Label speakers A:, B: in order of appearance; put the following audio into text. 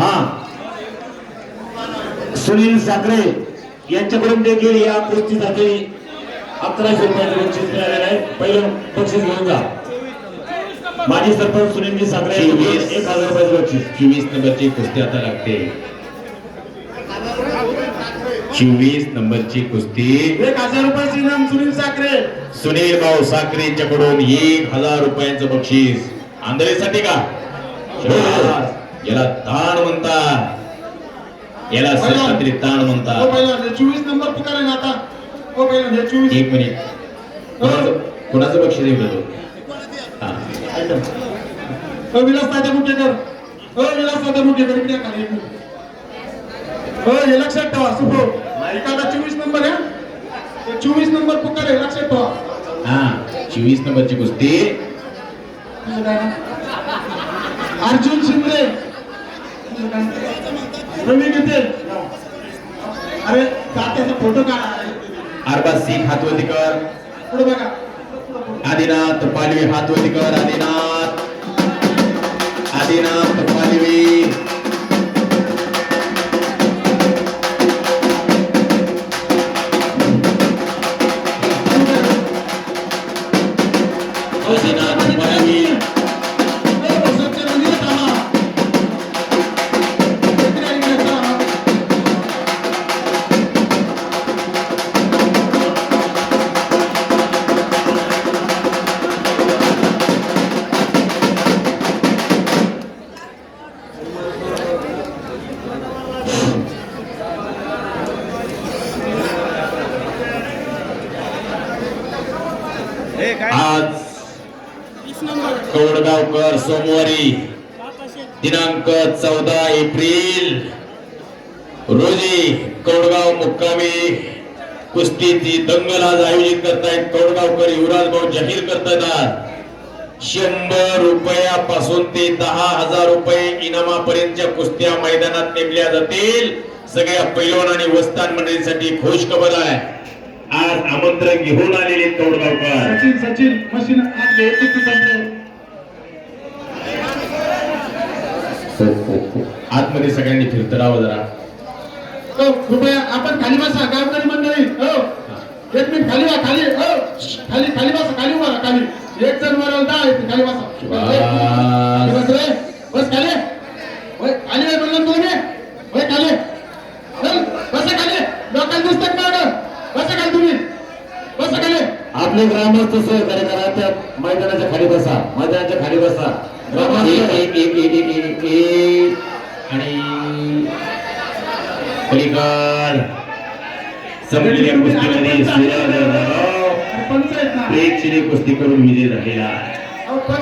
A: हा. सुनील साखरे यांच्याकडून देखील या कुस्तीसाठी अकराशे रुपयाचं बक्षीस मिळालेलं आहे. पहिलं बक्षीस घेऊन जा. माजी सरपंच सुनीलजी साखरे. एक हजार रुपयाचं बक्षीस.
B: चोवीस नंबरची कुस्ती आता लागते. चोवीस नंबरची कुस्ती.
A: एक हजार रुपयाची इनाम सुनील साखरे.
B: सुनील भाऊ साखरे यांच्याकडून एक हजार रुपयांचं बक्षीस. आंधळेसाठी का. याला ताण म्हणतात. याला सरकारी ताण
C: हो
B: म्हणतात
C: पहिला चोवीस नंबर पुकारे ना आता. हो पहिला. हे चोवीस.
B: एक मिनिट. कोणाचं देतो हा.
C: हो विलास तात्या मुकेकर. हो विलास तात्या मुकेकर. इकडे खाली. हो हे लक्षात ठेवा सुपो एखादा चोवीस नंबर आहे ते चोवीस नंबर पुकारे लक्षात ठेवा.
B: हा चोवीस नंबरची कुस्ती?
C: अर्जुन शिंदे? रवी गीते अरे तात्याचा फोटो काढा.
B: अरबाज सिंग हातवतीकर
C: पुढे बघा.
B: आदिनाथ पालवी हातवतीकर आदिनाथ. आदिनाथ पालवी. आदिनाथ पालवी. आज कवडगावकर सोमवारी दिनांक चौदा एप्रिल रोजी कवडगाव मुक्कामी कुस्तीची दंगल आज आयोजित करतायत. कवडगावकर युवराज भाऊ जाहीर करतात शंभर रुपयापासून ते दहा हजार रुपये इनामापर्यंतच्या कुस्त्या मैदानात नेमल्या जातील. सगळ्या पैलवान आणि वस्तान मंडळीसाठी खुश खबर आहे. आज आमंत्रण घेऊन आलेले आहेत कवडगावकर
C: सचिन सचिन मशीन संपलं.
B: आतमध्ये सगळ्यांनी फिरत राहावं जरा.
C: हो, कृपया आपण खाली बसा गावकरी मंडळी. हो. एक मिनिट खाली वा खाली. हो. खाली खाली बसा खाली उभा खाली. एक जण वर दहा खाली बसा. खाली बस रे बस खाली होय खाली आहे म्हणलं ना तुम्ही होय खाली चल बसा खाली लोकांना दिसतात मागं बसा खाली तुम्ही बसा खाली
A: आपले ग्रामस्थ सहकार्य करा त्या मैदानाच्या खाली बसा. मैदानाच्या खाली बसा.
B: एक
A: ग्रामस्थ.
B: एक एक एक एक एक एक आणि पलीकड. संपलेल्या कुस्तीमध्ये प्रेक्षणीय कुस्ती करून विजय झालेला आहे.
C: अहो, पंच